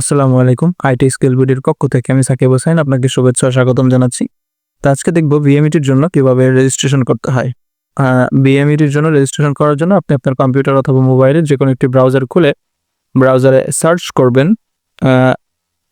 আসসালামু আলাইকুম। IT skill বিডির পক্ষ থেকে আমি সাকিব হোসেন আপনাকে শুভেচ্ছা স্বাগতম জানাচ্ছি। তো আজকে দেখব বিএমইটির জন্য কীভাবে রেজিস্ট্রেশন করতে হয়। বিএমইটির জন্য রেজিস্ট্রেশন করার জন্য আপনি আপনার কম্পিউটার অথবা মোবাইলে যে কোনো একটি ব্রাউজার খুলে ব্রাউজারে সার্চ করবেন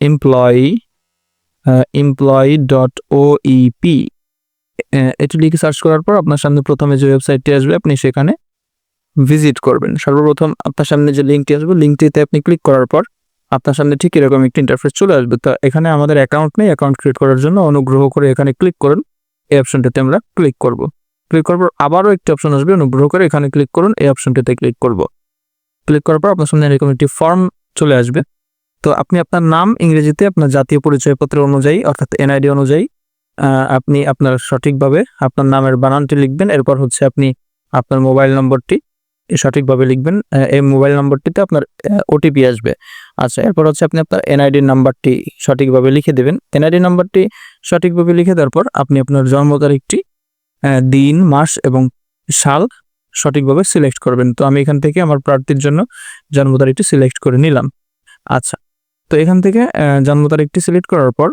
এমপ্লয়ি এমপ্লয়ি ডট ও ইপি এটি লিখে সার্চ করার পর আপনার সামনে প্রথমে যে ওয়েবসাইটটি আসবে আপনি সেখানে ভিজিট করবেন। সর্বপ্রথম আপনার সামনে যে লিঙ্কটি আসবে লিঙ্কটিতে আপনি ক্লিক করার পর আপনার সামনে ঠিক এরকম একটি ইন্টারফেস চলে আসবে। তো এখানে আমাদের অ্যাকাউন্ট নেই। অ্যাকাউন্ট ক্রিয়েট করার জন্য অনুগ্রহ করে এখানে ক্লিক করুন। এই অপশনটিতে আমরা ক্লিক করব। ক্লিক করার পর আবারও একটি অপশন আসবে। অনুগ্রহ করে এখানে ক্লিক করুন। এই অপশনটিতে ক্লিক করব। ক্লিক করার পর আপনার সামনে এরকম একটি ফর্ম চলে আসবে। তো আপনি আপনার নাম, ইংরেজিতে আপনার জাতীয় পরিচয়পত্র অনুযায়ী, অর্থাৎ এনআইডি অনুযায়ী আপনি আপনার সঠিকভাবে আপনার নামের বানানটি লিখবেন। এরপর হচ্ছে আপনি আপনার মোবাইল নম্বরটি সঠিকভাবে লিখবেন। এই মোবাইল নম্বরটিতে আপনার ওটিপি আসবে। আচ্ছা এরপর হচ্ছে আপনি আপনার এনআইডি নাম্বারটি সঠিকভাবে লিখে দেবেন। এনআইডি নাম্বারটি সঠিকভাবে লিখে দেওয়ার পর আপনি আপনার জন্ম তারিখটি দিন, মাস এবং সাল সঠিকভাবে সিলেক্ট করবেন। তো আমি এখান থেকে আমার প্রার্থীর জন্য জন্ম তারিখটি সিলেক্ট করে নিলাম। আচ্ছা তো এখান থেকে জন্ম তারিখটি সিলেক্ট করার পর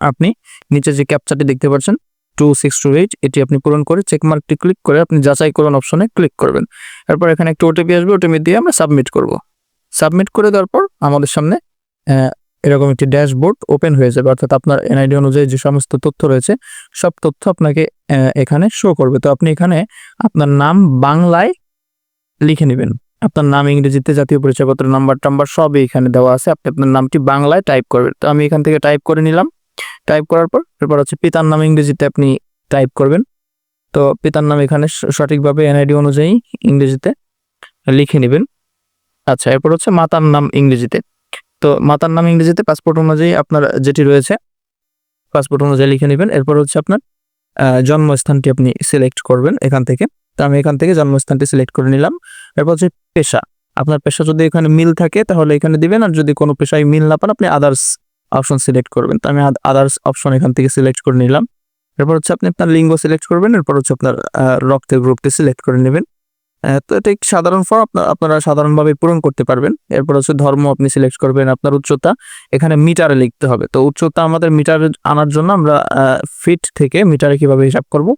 আপনি নিচে যে ক্যাপচারটি দেখতে পাচ্ছেন টু সিক্স টু এইট এটি আপনি পূরণ করে চেক মার্কটি ক্লিক করে আপনি যাচাই করুন অপশনে ক্লিক করবেন। এরপর এখানে একটা ওটিপি আসবে ওটিপি দিয়ে আমরা সাবমিট করব। সাবমিট করে দেওয়ার পর আমাদের সামনে এরকম একটি ড্যাশবোর্ড ওপেন হয়ে যাবে। অর্থাৎ আপনার এনআইডি অনুযায়ী যে সমস্ত তথ্য রয়েছে, সব তথ্য আপনাকে এখানে শো করবে। তো আপনি এখানে আপনার নাম বাংলায় লিখে নেবেন। আপনার নাম ইংরেজিতে জাতীয় পরিচয়পত্র নাম্বার টাম্বার সবই এখানে দেওয়া আছে। আপনি আপনার নামটি বাংলায় টাইপ করবেন। তো আমি এখান থেকে টাইপ করে নিলাম। টাইপ করার পর, এরপর হচ্ছে পিতার নাম ইংরেজিতে আপনি টাইপ করবেন। তো পিতার নাম এখানে সঠিকভাবে এনআইডি অনুযায়ী ইংরেজিতে লিখে নেবেন। আচ্ছা এরপর হচ্ছে মাতার নাম ইংরেজিতে। তো মাতার নাম ইংরেজিতে পাসপোর্ট অনুযায়ী আপনার যেটি রয়েছে পাসপোর্ট অনুযায়ী লিখে নেবেন। এরপর হচ্ছে আপনার জন্মস্থানটি আপনি সিলেক্ট করবেন এখান থেকে। তো আমি এখান থেকে জন্মস্থানটি সিলেক্ট করে নিলাম। এরপর হচ্ছে পেশা। আপনার পেশা যদি এখানে মিল থাকে, তাহলে এখানে দিবেন। আর যদি কোনো পেশায় মিল না পান, আপনি আদার্স অপশন সিলেক্ট করবেন। তো আমি আদার্স অপশন এখান থেকে সিলেক্ট করে নিলাম। এরপর হচ্ছে আপনি আপনার লিঙ্গ সিলেক্ট করবেন। এরপর হচ্ছে আপনার রক্তের গ্রুপটি সিলেক্ট করে নেবেন। তো এটা সাধারণ ফর্ম আপনার, আপনারা সাধারণভাবে পূরণ করতে পারবেন। এরপর হচ্ছে ধর্ম, আপনি সিলেক্ট করবেন আপনার উচ্চতা। এখানে মিটারে লিখতে হবে। তো উচ্চতা আমাদের মিটারে আনার জন্য আমরা ফিট থেকে মিটারে কীভাবে হিসাব করব,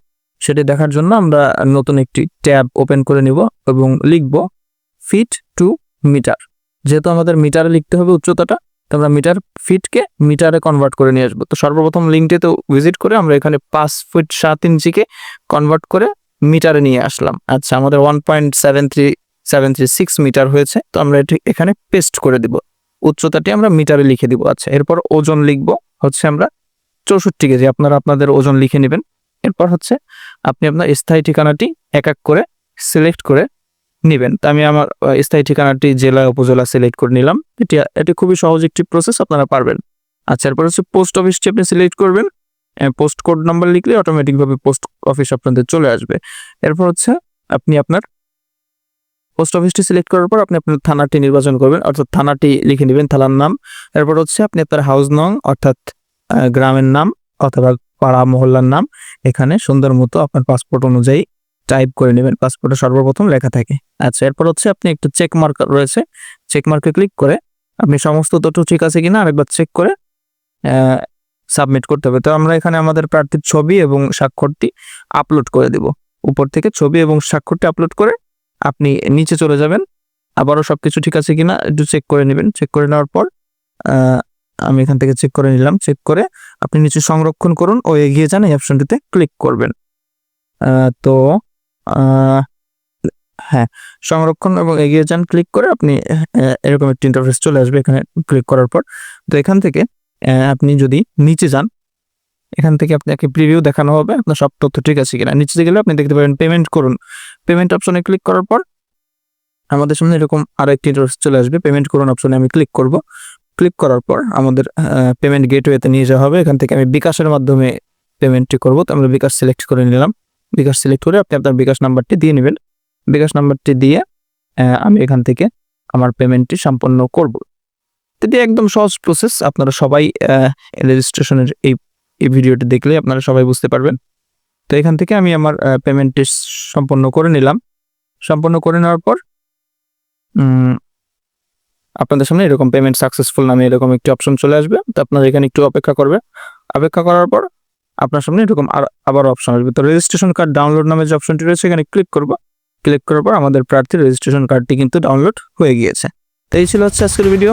সেটি দেখার জন্য আমরা নতুন একটি ট্যাব ওপেন করে নিব এবং লিখব ফিট টু মিটার যেহেতু আমাদের মিটারে লিখতে হবে উচ্চতাটা, তো আমরা মিটার ফিটকে মিটারে কনভার্ট করে নিয়ে আসব। তো সর্বপ্রথম লিঙ্কটিতে ভিজিট করে আমরা এখানে পাঁচ ফুট সাত ইঞ্চিকে কনভার্ট করে মিটারে নিয়ে আসলাম। আচ্ছা আমাদের one point seven three seven three six meter হয়েছে। তো আমরা এটি এখানে পেস্ট করে দিব। উচ্চতাটি আমরা মিটারে লিখে দিব। আচ্ছা এরপর ওজন লিখব। হচ্ছে আমরা চৌষট্টি কেজি। আপনারা আপনাদের ওজন লিখে নেবেন। এরপর হচ্ছে আপনি আপনার স্থায়ী ঠিকানাটি এক এক করে সিলেক্ট করে নেবেন। তো আমি আমার স্থায়ী ঠিকানাটি জেলা, উপজেলা সিলেক্ট করে নিলাম। এটি এটি খুবই সহজ একটি প্রসেস আপনারা পারবেন। আচ্ছা এরপর হচ্ছে পোস্ট অফিসটি আপনি সিলেক্ট করবেন। পোস্ট কোড নাম্বার লিখলে অটোমেটিকভাবে পোস্ট অফিস আপনাদের চলে আসবে। এরপর হচ্ছে আপনি আপনার পোস্ট অফিসটি সিলেক্ট করার পর আপনি আপনার থানাটি নির্বাচন করবেন, অর্থাৎ থানাটি লিখে নেবেন থানার নাম। এরপর হচ্ছে আপনি আপনার হাউস নং অর্থাৎ গ্রামের নাম অথবা পাড়া মহল্লার নাম এখানে সুন্দর মতো আপনার পাসপোর্ট অনুযায়ী টাইপ করে নেবেন পাসপোর্টে সর্বপ্রথম লেখা থাকে। আচ্ছা এরপর হচ্ছে আপনি একটা চেক মার্ক রয়েছে চেক মার্কে ক্লিক করে আপনি সমস্ত তথ্য ঠিক আছে কিনা আরেকবার চেক করে সাবমিট করতে হবে। তো আমরা এখানে আমাদের প্রার্থীর ছবি এবং স্বাক্ষরটি আপলোড করে দিব। উপর থেকে ছবি এবং স্বাক্ষরটি আপলোড করে আপনি নিচে চলে যাবেন। আবারও সব কিছু ঠিক আছে কিনা একটু চেক করে নেবেন। চেক করে নেওয়ার পর আমি এখান থেকে চেক করে নিলাম। চেক করে আপনি নিচে সংরক্ষণ করুন ও এগিয়ে যান এই অপশনটিতে ক্লিক করবেন। তো হ্যাঁ সংরক্ষণ এবং এগিয়ে যান ক্লিক করে আপনি এরকম একটি ইন্টারফেস চলে আসবে এখানে ক্লিক করার পর। তো এখান থেকে আপনি যদি নিচে যান, এখান থেকে আপনাকে প্রিভিউ দেখানো হবে, আপনার সব তথ্য ঠিক আছে কিনা। নিচে গেলে আপনি দেখতে পাবেন পেমেন্ট করুন। পেমেন্ট অপশনে ক্লিক করার পর, আমাদের সামনে এরকম আরও একটি চলে আসবে। পেমেন্ট করুন অপশনে আমি ক্লিক করব। ক্লিক করার পর আমাদের পেমেন্ট গেটওয়েতে নিয়ে যাওয়া হবে। এখান থেকে আমি বিকাশের মাধ্যমে পেমেন্টটি করব। তো আমরা বিকাশ সিলেক্ট করে নিলাম। বিকাশ সিলেক্ট করে আপনি আপনার বিকাশ নাম্বারটি দিয়ে নেবেন। বিকাশ নাম্বারটি দিয়ে আমি এখান থেকে আমার পেমেন্টটি সম্পন্ন করব। এটি একদম সহজ প্রসেস আপনারা সবাই রেজিস্ট্রেশনের এই এই ভিডিওটি দেখলে আপনারা সবাই বুঝতে পারবেন। তো এখান থেকে আমি আমার পেমেন্টটি সম্পন্ন করে নিলাম। সম্পন্ন করে নেওয়ার পর আপনাদের সামনে এরকম পেমেন্ট সাকসেসফুল নামে এরকম একটি অপশন চলে আসবে। তো আপনারা এখানে একটু অপেক্ষা করবে। অপেক্ষা করার পর, আপনার সামনে এরকম আর, আবার অপশন আসবে। তো রেজিস্ট্রেশন কার্ড ডাউনলোড নামে যে অপশনটি রয়েছে, এখানে ক্লিক করব। ক্লিক করার পর আমাদের প্রার্থীর রেজিস্ট্রেশন কার্ডটি কিন্তু ডাউনলোড হয়ে গিয়েছে। তো এই ছিল হচ্ছে আজকের ভিডিও